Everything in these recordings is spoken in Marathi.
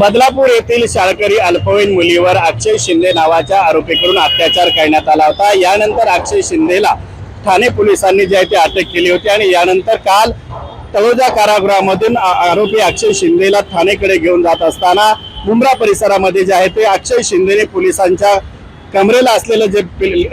बदलापूर येथील शाळकरी अल्पवयीन मुलीवर अक्षय शिंदे नावाच्या आरोपीकडून अत्याचार करण्यात आला होता. यानंतर अक्षय शिंदेला ठाणे पोलिसांनी जे आहे ते अटक केली होती आणि यानंतर काल तळोजा कारागृहामधून आरोपी अक्षय शिंदेला ठाणेकडे घेऊन जात असताना मुंब्रा परिसरामध्ये जे आहे ते अक्षय शिंदेने पोलिसांच्या कमरेला असलेलं जे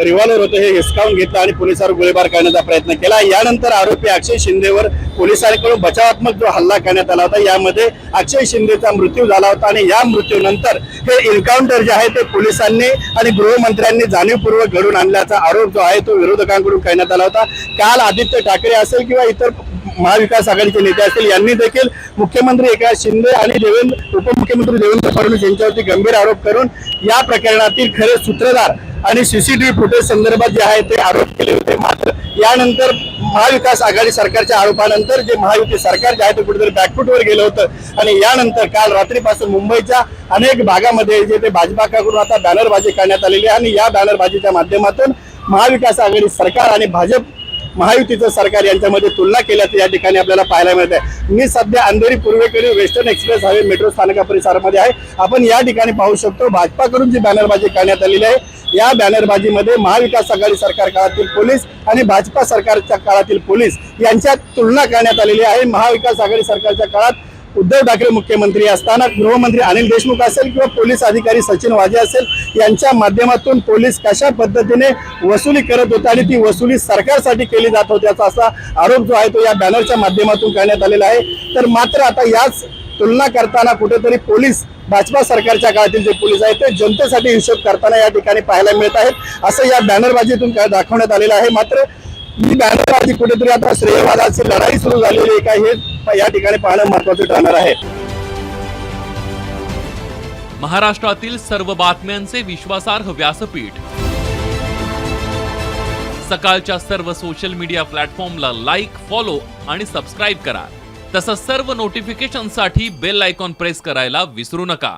रिव्हॉल्वर होतं हे हिसकावून घेतलं आणि पोलिसांवर गोळीबार करण्याचा प्रयत्न केला. यानंतर आरोपी अक्षय शिंदेवर पोलिसांकडून बचावात्मक जो हल्ला करण्यात आला होता यामध्ये अक्षय शिंदेचा मृत्यू झाला होता आणि या मृत्यूनंतर हे एन्काउंटर जे आहे ते पोलिसांनी आणि गृहमंत्र्यांनी जाणीवपूर्वक घडून आणल्याचा आरोप जो आहे तो विरोधकांकडून करण्यात आला होता. काल आदित्य ठाकरे असेल किंवा इतर महाविकास आघाडीचे नेते असतील यांनी देखील मुख्यमंत्री एकनाथ शिंदे आणि देवेंद्र उपमुख्यमंत्री देवेंद्र फडणवीस यांच्यावरती गंभीर आरोप करून या प्रकरणातील खरे सूत्रधार आणि सीसीटीव्ही फुटेज संदर्भात जे आहे ते आरोप केले होते. मात्र यानंतर महाविकास आघाडी सरकारच्या आरोपानंतर जे महायुती सरकार जे आहे ते कुठेतरी बॅकफुटवर गेलं होतं. आणि यानंतर काल रात्रीपासून मुंबईच्या अनेक भागामध्ये जे ते भाजपाकडून आता बॅनरबाजी करण्यात आलेली आहे आणि या बॅनरबाजीच्या माध्यमातून महाविकास आघाडी सरकार आणि भाजप महायुतीचं सरकार यांच्यामध्ये तुलना केल्याचं या ठिकाणी आपल्याला पाहायला मिळत आहे. मी सध्या अंधेरी पूर्वेकडील वेस्टर्न एक्सप्रेस हायवे मेट्रो स्थानका परिसरामध्ये आहे. आपण या ठिकाणी पाहू शकतो भाजपाकडून जी बॅनरबाजी करण्यात आलेली आहे या बॅनरबाजीमध्ये महाविकास आघाडी सरकार काळातील पोलीस आणि भाजपा सरकारच्या काळातील पोलीस यांच्यात तुलना करण्यात आलेली आहे. महाविकास आघाडी सरकारच्या काळात उद्धव ठाकरे मुख्यमंत्री असताना गृहमंत्री अनिल देशमुख असेल किंवा पोलीस अधिकारी सचिन वाजे असेल यांच्या माध्यमातून पोलीस कशा पद्धतीने वसुली करत होते आणि ती वसुली सरकारसाठी केली जात होती असा असा आरोप जो आहे तो या बॅनरच्या माध्यमातून करण्यात आलेला आहे. तर मात्र आता याच तुलना करताना कुठेतरी पोलीस भाजपा सरकारच्या काळातील जे पोलीस आहेत ते जनतेसाठी हिशोब करताना या ठिकाणी पाहायला मिळत आहेत. असं या बॅनरबाजीतून दाखवण्यात आलेलं आहे. मात्र ही बॅनरबाजी कुठेतरी आता श्रेयवादाची लढाई सुरू झालेली आहे का हे या ठिकाणी पाहणं महत्वाचं ठरणार आहे. महाराष्ट्रातील सर्व बातम्यांचे विश्वासार्ह व्यासपीठ. सकाळच्या सर्व सोशल मीडिया प्लॅटफॉर्मला लाईक फॉलो आणि सबस्क्राईब करा. तसंच सर्व नोटिफिकेशनसाठी बेल आयकॉन प्रेस करायला विसरू नका.